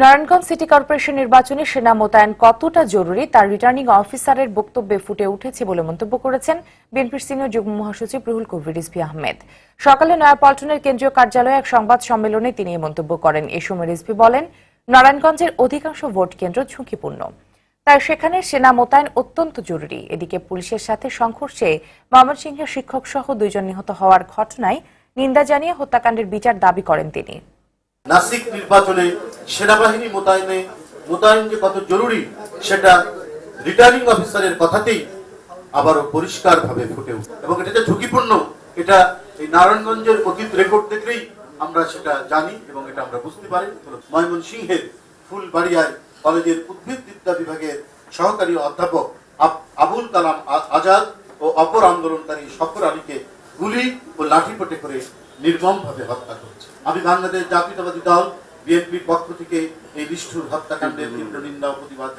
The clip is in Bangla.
নারায়ণগঞ্জ সিটি কর্পোরেশন নির্বাচনে সেনা মোতায়েন কতটা জরুরি তার রিটার্নিং অফিসারের বক্তব্যে ফুটে উঠেছে বলে মন্তব্য করেছেন বিএনপির সিনিয়র যুগ্ম মহাসচিব রুহুল কবির রিজভী আহমেদ। সকালে নয়াপল্টনের কেন্দ্রীয় কার্যালয়ে এক সংবাদ সম্মেলনে তিনি মন্তব্য করেন। এ সময় রিজভী বলেন, নারায়ণগঞ্জের অধিকাংশ ভোট কেন্দ্র ঝুঁকিপূর্ণ। তাই সেখানে সেনা মোতায়েন অত্যন্ত জরুরি। এদিকে পুলিশের সাথে সংঘর্ষে ময়মনসিংহের শিক্ষক সহ দুইজন নিহত হওয়ার ঘটনায় নিন্দা জানিয়ে হত্যাকাণ্ডের বিচার দাবি করেন তিনি। নাসিক নির্বাচনে সেনাবাহিনী মোতায়েনে মোতায়েন যে কত জরুরি সেটা রিটার্নিং অফিসারের কথাতেই আবারও পরিষ্কার ভাবে ফুটে উঠে। এবং এটা যে ঝুঁকিপূর্ণ, এটা এই নারায়ণগঞ্জের অতীত রেকর্ড দেখলেই আমরা সেটা জানি এবং এটা আমরা বুঝতে পারি। ময়মনসিংহের ফুলবাড়িয়ায় কলেজের উদ্ভিদবিদ্যা বিভাগের সহকারী অধ্যাপক আবুল কালাম আজাদ ও অপর আন্দোলনকারী শফর আলীকে গুলি ও লাঠিপটে করে নির্মমভাবে হত্যা করছে। আমি বাংলাদেশ জাতীয়তাবাদী দল, বিএনপির পক্ষ থেকে এই নিষ্ঠুর হত্যাকাণ্ডের তীব্র নিন্দা প্রতিবাদ